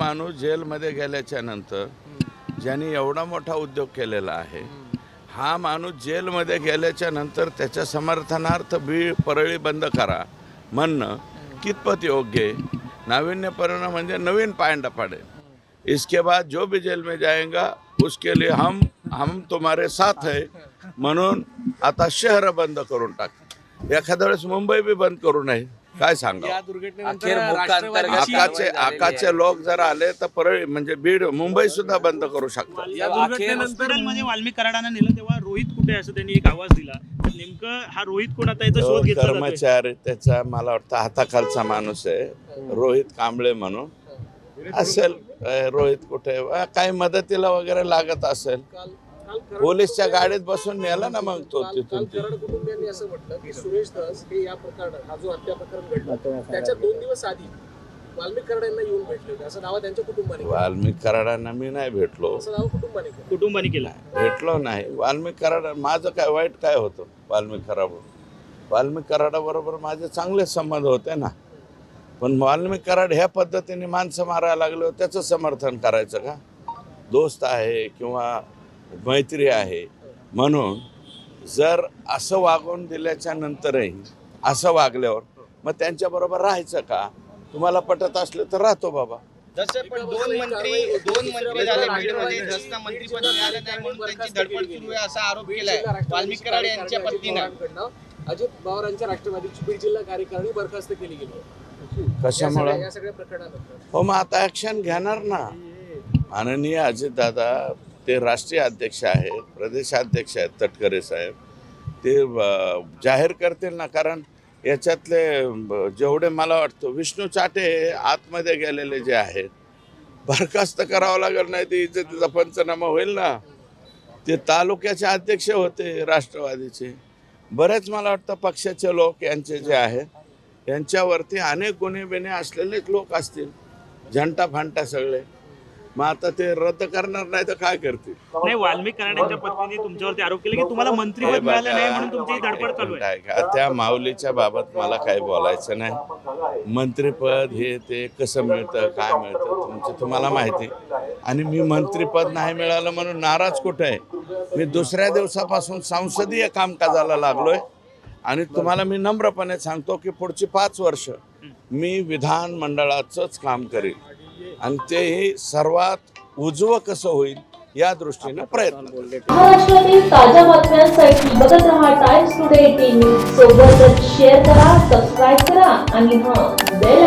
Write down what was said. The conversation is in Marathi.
माणूस जेलमध्ये गेल्याच्यानंतर ज्यांनी एवढा मोठा उद्योग केलेला आहे हा माणूस जेलमध्ये गेल्याच्यानंतर त्याच्या समर्थनार्थ बीळ परळी बंद करा म्हणणं कितपत योग्य आहे? नाविन्यपूर्ण म्हणजे नवीन पायंडा पाडेल. इसके बाद जो भी जेल में जाएगा उसके लिए हम हम तुम्हारे साथ है म्हणून आता शहर बंद करून टाक. एखाद्या वेळेस मुंबई बी बंद करू नये. काय सांगा या अखेर राष्ट्रवादीची आकाचे लोक जर आले तर परळी म्हणजे बीड मुंबई सुद्धा बंद करू शकतात. या दुर्घटनेनंतर हॉस्पिटलमध्ये वाल्मिक कराडांना नेलं तेव्हा रोहित कुठे आहे असं त्यांनी एक आवाज दिला. तर नेमकं हा रोहित कोण आता याचा तो शोध घेतला जातोय? कर्मचारी त्याचा मला वाटतं हाताखालचा माणूस आहे. रोहित कांबळे म्हणून. असेल अं, रोहित कुठे अं, काही मदतीला वगैरे लागत असेल. पोलीसच्या गाडीत बसून नेला ना मग तो तिथून. कराड कुटुंबियांनी असं म्हटलं की सुरेश धस हे या प्रकरणात हा जो हत्या प्रकरण घडलं त्याच्या दोन दिवस आधी वाल्मिक कराड यांना येऊन भेटले होते. असं दावा त्यांच्या कुटुंबाने केला. वाल्मिक कराडांना मी नाही भेटलो. असं दावा कुटुंबाने केला. कुटुंबाने केला. भेटलो नाही. वाल्मिक कराड माझं काय वाईट काय होतं वाल्मिक कराड वाल्मिक कराडाबरोबर माझे चांगले संबंध होते ना. पण वाल्मिक कराड ह्या पद्धतीने माणसं मारायला लागलो त्याचं समर्थन करायचं का? दोस्त आहे किंवा मैत्री आहे. म्हणून जर असं वागून दिल्याच्या नंतरही असं वागल्यावर मग त्यांच्याबरोबर राहायचं का? तुम्हाला पटत असलं तर राहतो बाबा. जसं पण दोन मंत्री दोन मंत्री झाले बीडमध्ये जसं मंत्रीपद मिळालं नाही म्हणून त्यांची धडपड सुरू आहे असा आरोप केलाय वाल्मिक कराड यांच्या पत्नीनं. पत्नीनं अजित पवार यांच्या राष्ट्रवादीची बीड जिल्हा कार्यकारिणी बरखास्त केली गेली. कशामुळं? हो मग आता ॲक्शन घेणार ना. माननीय अजितदादा ते राष्ट्रीय अध्यक्ष आहेत प्रदेशाध्यक्ष आहेत तटकरे साहेब. ते जाहीर करतील ना कारण याच्यातले ब- जेवढे मला वाटतं विष्णू चाटे हे आतमध्ये गेलेले जे आहेत बरखास्त करावं लागेल नाही ते इज्जतीचा पंचनामा होईल ना. ते तालुक्याचे अध्यक्ष होते राष्ट्रवादीचे. बरेच मला वाटतं पक्षाचे लोक यांचे जे आहेत यांच्यावरती अनेक गुन्हे बिने असलेलेच लोक असतील झंटा फांटा सगळे. मग आता ते रद्द करणार नाही तर काय करतील? नाही वाल्मिक कराडांच्या पत्नीने तुमच्यावरती आरोप केला की तुम्हाला मंत्रीपद मिळालं नाही म्हणून तुमची ही धडपड चालू आहे. त्या माऊलीच्या बाबत मला काही बोलायचं नाही. मंत्रीपद हे ते कसं मिळतं काय मिळतं तुमचं तुम्हाला माहिती. आणि मी मंत्रीपद नाही मिळालं म्हणून नाराज कुठे आहे? मी दुसऱ्या दिवसापासून संसदीय कामकाजाला लागलोय. आणि तुम्हाला मी नम्रपणे सांगतो की पुढची पाच वर्ष मी विधान मंडळाचंच काम करेन. आणि तेही सर्वात उजवं कसं होईल या दृष्टीने प्रयत्न करेन. महाराष्ट्रातील ताज्या बातम्यांसाठी बघत रहा टाइम्स टुडे टीव्ही सोबतच शेअर करा सबस्क्राईब करा आणि हां बेल